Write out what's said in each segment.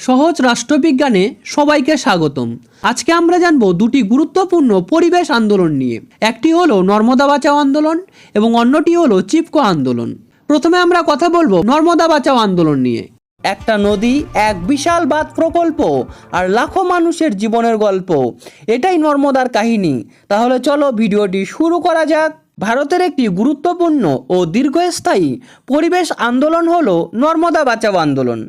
সহজ রাষ্ট্রবিজ্ঞানে সবাইকে স্বাগতম। আজকে আমরা জানব দুটি গুরুত্বপূর্ণ পরিবেশ আন্দোলন নিয়ে। একটি হলো নর্মদা বাঁচাও আন্দোলন এবং অন্যটি হলো চিপকো আন্দোলন। প্রথমে আমরা কথা বলব নর্মদা বাঁচাও আন্দোলন নিয়ে। একটা নদী, এক বিশাল বাঁধ প্রকল্প আর লাখো মানুষের জীবনের গল্প। এটাই নর্মদার কাহিনী। তাহলে চলো ভিডিওটি শুরু করা যাক। ভারতের একটি গুরুত্বপূর্ণ ও দীর্ঘস্থায়ী পরিবেশ আন্দোলন হল নর্মদা বাঁচাও আন্দোলন।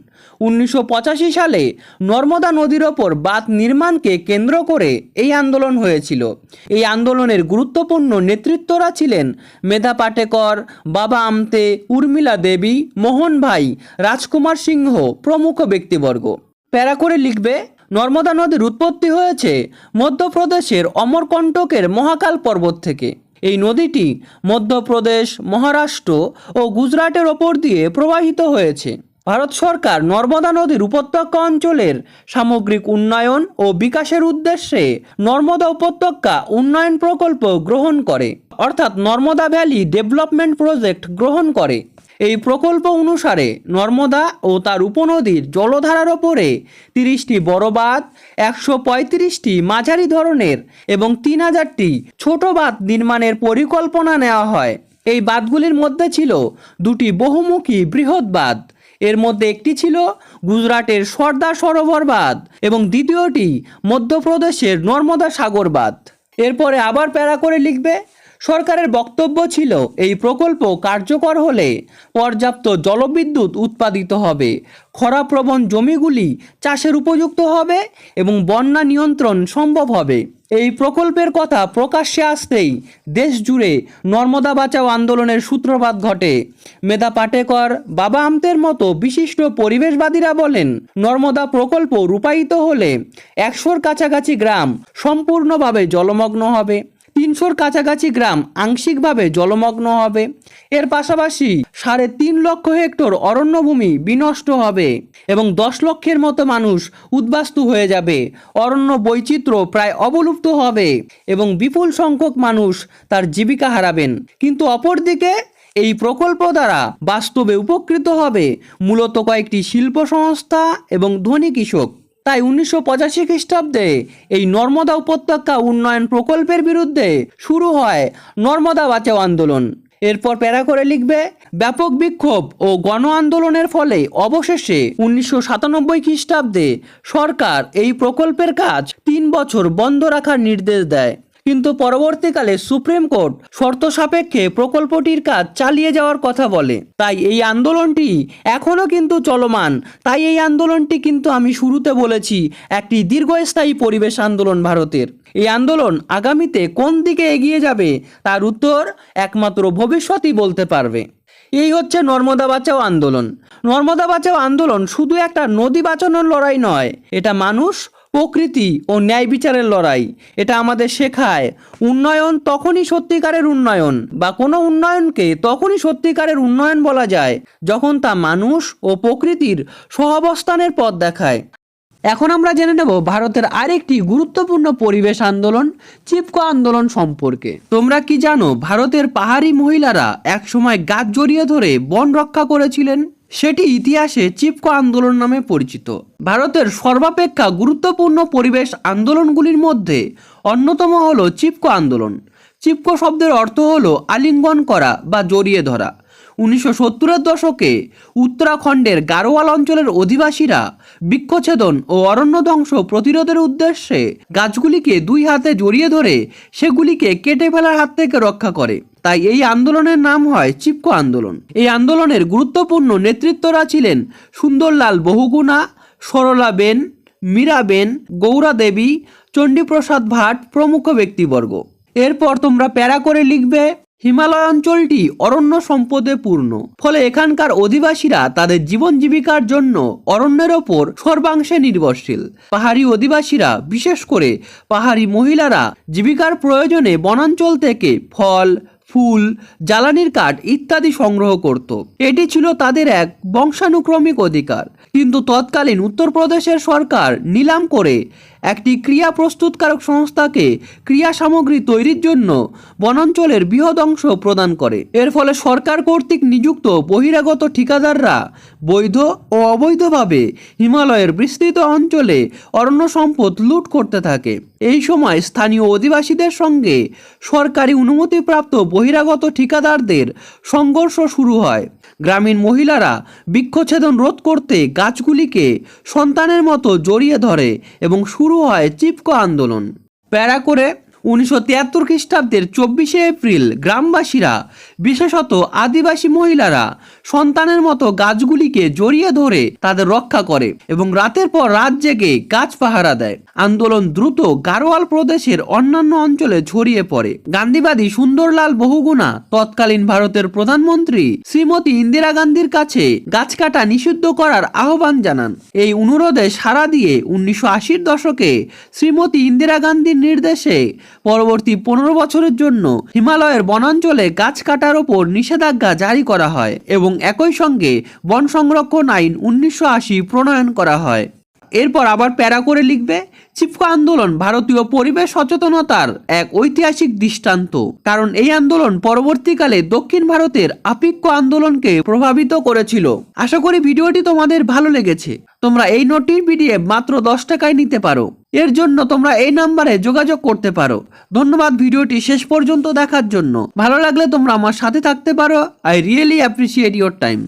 উনিশশো পঁচাশি সালে নর্মদা নদীর ওপর বাঁধ নির্মাণকে কেন্দ্র করে এই আন্দোলন হয়েছিল। এই আন্দোলনের গুরুত্বপূর্ণ নেতৃত্বরা ছিলেন মেধা পাটেকর, বাবা আমতে, উর্মিলা দেবী, মোহন ভাই, রাজকুমার সিংহ প্রমুখ ব্যক্তিবর্গ। প্যারা করে লিখবে, নর্মদা নদীর উৎপত্তি হয়েছে মধ্যপ্রদেশের অমরকণ্টকের মহাকাল পর্বত থেকে। এই নদীটি মধ্যপ্রদেশ, মহারাষ্ট্র ও গুজরাটের ওপর দিয়ে প্রবাহিত হয়েছে। ভারত সরকার নর্মদা নদীর উপত্যকা অঞ্চলের সামগ্রিক উন্নয়ন ও বিকাশের উদ্দেশ্যে নর্মদা উপত্যকা উন্নয়ন প্রকল্প গ্রহণ করে। অর্থাৎ নর্মদা ভ্যালি ডেভেলপমেন্ট প্রজেক্ট গ্রহণ করে। এই প্রকল্প অনুসারে নর্মদা ও তার উপনদীর জলধারার ওপরে তিরিশটি বড় বাঁধ, একশো পঁয়ত্রিশটি মাঝারি ধরনের এবং তিন হাজারটি ছোট বাঁধ নির্মাণের পরিকল্পনা নেওয়া হয়। এই বাঁধগুলির মধ্যে ছিল দুটি বহুমুখী বৃহৎ বাঁধ। এর মধ্যে একটি ছিল গুজরাটের সর্দার সরোবর বাঁধ এবং দ্বিতীয়টি মধ্যপ্রদেশের নর্মদা সাগর বাঁধ। এরপরে আবার প্যারা করে লিখবে সরকারের বক্তব্য ছিল, এই প্রকল্প কার্যকর হলে পর্যাপ্ত জলবিদ্যুৎ উৎপাদিত হবে, খরাপ্রবণ জমিগুলি চাষের উপযুক্ত হবে এবং বন্যা নিয়ন্ত্রণ সম্ভব হবে। এই প্রকল্পের কথা প্রকাশ্যে আসতেই দেশ জুড়ে নর্মদা বাঁচাও আন্দোলনের সূত্রপাত ঘটে। মেধা পাটেকর, বাবা আমতের মতো বিশিষ্ট পরিবেশবাদীরা বলেন, নর্মদা প্রকল্প রূপায়িত হলে একশোর কাছাকাছি গ্রাম সম্পূর্ণভাবে জলমগ্ন হবে। তিনশোর কাছাকাছি গ্রাম আংশিকভাবে জলমগ্ন হবে। এর পাশাপাশি সাড়ে তিন লক্ষ হেক্টর অরণ্যভূমি বিনষ্ট হবে এবং দশ লক্ষের মতো মানুষ উদ্বাস্তু হয়ে যাবে। অরণ্য বৈচিত্র্য প্রায় অবলুপ্ত হবে এবং বিপুল সংখ্যক মানুষ তার জীবিকা হারাবেন। কিন্তু অপরদিকে এই প্রকল্প দ্বারা বাস্তবে উপকৃত হবে মূলত কয়েকটি শিল্প সংস্থা এবং ধনী কৃষক। তাই উনিশশো পঁচাশি খ্রিস্টাব্দে এই নর্মদা উপত্যকা উন্নয়ন প্রকল্পের বিরুদ্ধে শুরু হয় নর্মদা বাঁচাও আন্দোলন। এরপর প্যারা করে লিখবে, ব্যাপক বিক্ষোভ ও গণ আন্দোলনের ফলে অবশেষে উনিশশো সাতানব্বই খ্রিস্টাব্দে সরকার এই প্রকল্পের কাজ তিন বছর বন্ধ রাখার নির্দেশ দেয়। কিন্তু পরবর্তীকালে সুপ্রিম কোর্ট শর্ত সাপেক্ষে প্রকল্পটির কাজ চালিয়ে যাওয়ার কথা বলে। তাই এই আন্দোলনটি এখনও কিন্তু চলমান। তাই এই আন্দোলনটি কিন্তু আমি শুরুতে বলেছি, একটি দীর্ঘস্থায়ী পরিবেশ আন্দোলন ভারতের। এই আন্দোলন আগামীতে কোন দিকে এগিয়ে যাবে, তার উত্তর একমাত্র ভবিষ্যতই বলতে পারবে। এই হচ্ছে নর্মদা বাঁচাও আন্দোলন। নর্মদা বাঁচাও আন্দোলন শুধু একটা নদী বাঁচানোর লড়াই নয়, এটা মানুষ প্রকৃতি ও ন্যায় বিচারের লড়াই। এটা আমাদের শেখায়, উন্নয়ন তখনই সত্যিকারের উন্নয়ন বা কোনো উন্নয়নকে তখনই সত্যিকারের উন্নয়ন বলা যায়, যখন তা মানুষ ও প্রকৃতির সহাবস্থানের পথ দেখায়। এখন আমরা জেনে নেব ভারতের আরেকটি গুরুত্বপূর্ণ পরিবেশ আন্দোলন, চিপকো আন্দোলন সম্পর্কে। তোমরা কি জানো, ভারতের পাহাড়ি মহিলারা একসময় গাছ জড়িয়ে ধরে বন রক্ষা করেছিলেন? সেটি ইতিহাসে চিপকো আন্দোলন নামে পরিচিত। ভারতের সর্বাপেক্ষা গুরুত্বপূর্ণ পরিবেশ আন্দোলনগুলির মধ্যে অন্যতম হল চিপকো আন্দোলন। চিপকো শব্দের অর্থ হল আলিঙ্গন করা বা জড়িয়ে ধরা। উনিশশো সত্তরের দশকে উত্তরাখণ্ডের গারোয়াল অঞ্চলের অধিবাসীরা বৃক্ষছেদন ও অরণ্য ধ্বংস প্রতিরোধের উদ্দেশ্যে গাছগুলিকে দুই হাতে জড়িয়ে ধরে সেগুলিকে কেটে ফেলার হাত থেকে রক্ষা করে। তাই এই আন্দোলনের নাম হয় চিপকো আন্দোলন। এই আন্দোলনের গুরুত্বপূর্ণ নেতৃত্বরা ছিলেন সুন্দরলাল বহুগুণা, সরলা বেন মীরাবেন গৌরা দেবী, চণ্ডীপ্রসাদ ভাট প্রমুখ ব্যক্তিবর্গ। এরপর তোমরা প্যারা করে লিখবে, হিমালয় অঞ্চলটি অরণ্য সম্পদে পূর্ণ। ফলে এখানকার অধিবাসীরা তাদের জীবন জীবিকার জন্য অরণ্যের ওপর সর্বাংশে নির্ভরশীল। পাহাড়ি অধিবাসীরা, বিশেষ করে পাহাড়ি মহিলারা জীবিকার প্রয়োজনে বনাঞ্চল থেকে ফল ফুল, জ্বালানির কাঠ ইত্যাদি সংগ্রহ করত। এটি ছিল তাদের এক বংশানুক্রমিক অধিকার। কিন্তু তৎকালীন উত্তরপ্রদেশের সরকার নিলাম করে একটি ক্রিয়া প্রস্তুতকারক সংস্থাকে ক্রিয়া সামগ্রী তৈরির জন্য বনাঞ্চলের বৃহৎ অংশ প্রদান করে। এর ফলে সরকার কর্তৃক নিযুক্ত বহিরাগত ঠিকাদাররা বৈধ ও অবৈধভাবে হিমালয়ের বিস্তৃত অঞ্চলে অরণ্য সম্পদ লুট করতে থাকে। এই সময় স্থানীয় অধিবাসীদের সঙ্গে সরকারি অনুমতিপ্রাপ্ত বহিরাগত ঠিকাদারদের সংঘর্ষ শুরু হয়। গ্রামীণ মহিলারা বৃক্ষছেদন রোধ করতে গাছগুলিকে সন্তানের মতো জড়িয়ে ধরে এবং হয় চিপকো আন্দোলন। প্যারা করে উনিশশো তিয়াত্তর খ্রিস্টাব্দের চব্বিশে এপ্রিল গ্রামবাসীরা, বিশেষত আদিবাসী মহিলারা, সন্তানের মতো গাছগুলিকে জড়িয়ে ধরে তাদের রক্ষা করে এবং রাতের পর রাত জেগে গাছ পাহারা দেয়। আন্দোলন দ্রুত গারোয়াল প্রদেশের অন্যান্য অঞ্চলে ছড়িয়ে পড়ে। গান্ধীবাদী সুন্দরলাল বহুগুণা, তৎকালীন ভারতের প্রধানমন্ত্রী শ্রীমতী ইন্দিরা গান্ধীর কাছে গাছ কাটা নিষিদ্ধ করার আহ্বান জানান। এই অনুরোধে সাড়া দিয়ে উনিশশো আশির দশকে শ্রীমতী ইন্দিরা গান্ধীর নির্দেশে পরবর্তী পনেরো বছরের জন্য হিমালয়ের বনাঞ্চলে গাছ কাটার ওপর নিষেধাজ্ঞা জারি করা হয় এবং একই সঙ্গে বন সংরক্ষণ আইন উনিশশো আশি প্রণয়ন করা হয়। এরপর আবার প্যারা করে লিখবে, চিপকো আন্দোলন, ভারতীয় পরিবেশ সচেতনতার এক ঐতিহাসিক দৃষ্টান্ত। কারণ এই আন্দোলন পরবর্তীকালে দক্ষিণ ভারতের আপিক্য আন্দোলনকে প্রভাবিত করেছিল। আশা করি ভিডিওটি তোমাদের ভালো লেগেছে। তোমরা এই নোটটির পিডিএফ মাত্র দশ টাকায় নিতে পারো। এর জন্য তোমরা এই নাম্বারে যোগাযোগ করতে পারো। ধন্যবাদ ভিডিওটি শেষ পর্যন্ত দেখার জন্য। ভালো লাগলে তোমরা আমার সাথে থাকতে পারো। I really appreciate your time